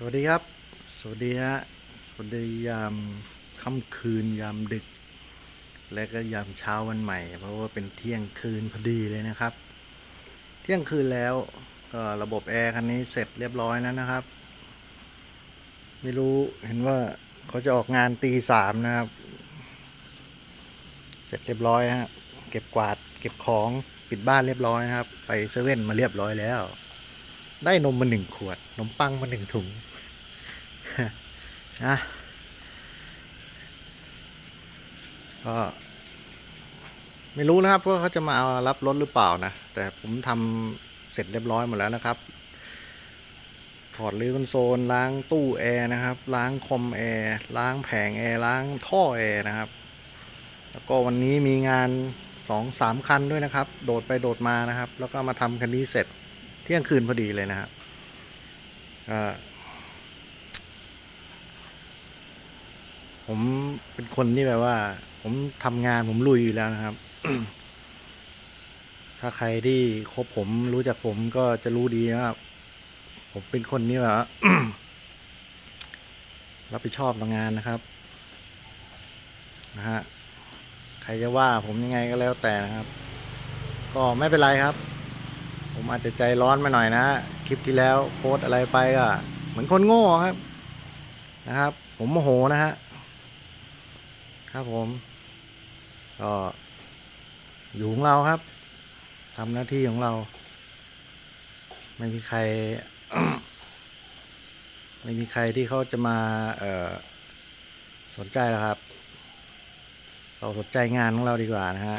สวัสดีครับ สวัสดีฮะ สวัสดียามค่ำคืนยามดึก และก็ยามเช้าวันใหม่ เพราะว่าเป็นเที่ยงคืนพอดีเลยนะครับ เที่ยงคืนแล้วก็ระบบแอร์คันนี้เสร็จเรียบร้อยแล้วนะครับ ไม่รู้เห็นว่าเขาจะออกงานตีสามนะครับ เสร็จเรียบร้อยฮะ เก็บกวาดเก็บของปิดบ้านเรียบร้อยนะครับ ไปเซเว่นมาเรียบร้อยแล้ว ได้นมมาหนึ่งขวดนมปังมาหนึ่งถุงนะก็ไม่รู้นะครับว่าเขาจะมาเอารับรถหรือเปล่านะ แต่ผมทำเสร็จเรียบร้อยหมดแล้วนะครับ ถอดรื้อคอนโซลล้างตู้แอร์นะครับ ล้างคอมแอร์ล้างแผงแอร์ล้างท่อแอร์นะครับ แล้วก็วันนี้มีงานสองสามคันด้วยนะครับ โดดไปโดดมานะครับ แล้วก็มาทำคันนี้เสร็จ ที่ยงคืนพอดีเลยนะครับผมเป็นคนที่แบบว่า ผมทำงานผมลุยอยู่แล้วนะครับ ถ้าใครที่คบผมรู้จักผมก็จะรู้ดีนะครับผมเป็นคนที่แบบว่ารับผิดชอบต่องานนะครับนะฮะใครจะว่าผมยังไงก็แล้วแต่นะครับ ก็ไม่เป็นไรครับ ผมอาจจะใจร้อนมาหน่อยนะ คลิปที่แล้วโพสอะไรไปก็เหมือนคนโง่ครับ นะครับ ผมโมโหนะฮะครับผมก็อยู่ของเราครับทำหน้าที่ของเรา ไม่มีใคร ไม่มีใครที่เขาจะมาเออสนใจหรอกครับ เราสนใจงานของเราดีกว่านะฮะ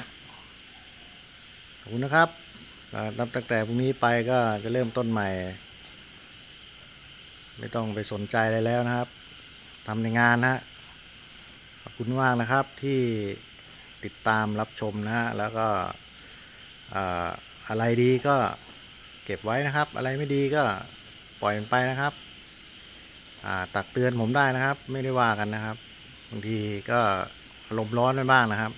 ขอบคุณนะครับ นับตั้งแต่พรุ่งนี้ไปก็จะเริ่มต้นใหม่ ไม่ต้องไปสนใจอะไรแล้วนะครับทำในงานนะขอบคุณมากนะครับที่ติดตามรับชมนะฮะแล้วก็อะไรดีก็เก็บไว้นะครับ อะไรไม่ดีก็ปล่อยมันไปนะครับตักเตือนผมได้นะครับ ไม่ได้ว่ากันนะครับบางทีก็อารมณ์ร้อนไปบ้างนะครับ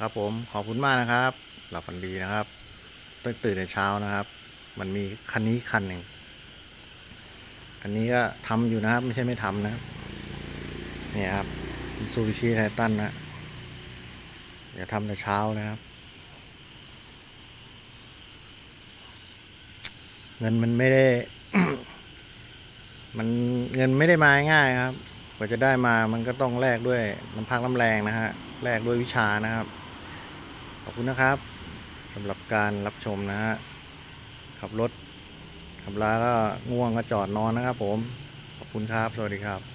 ครับผมขอบคุณมากนะครับ หลับฝันดีนะครับ ต้องตื่นในเช้านะครับ มันมีคันนี้คันหนึ่งคันนี้ก็ทำอยู่นะครับ ไม่ใช่ไม่ทำนะเนี่ยครับซูบิชิไททันนะอย่าทำแต่เช้านะครับ เงินมันไม่ได้ มันเงินไม่ได้มาง่ายครับกว่าจะได้มามันก็ต้องแลกด้วยน้ำพักน้ำแรงนะฮะแลกด้วยวิชานะครับ ขอบคุณนะครับ สำหรับการรับชมนะฮะขับรถขับลาก็ง่วงก็จอดนอนนะครับผม ขอบคุณครับ สวัสดีครับ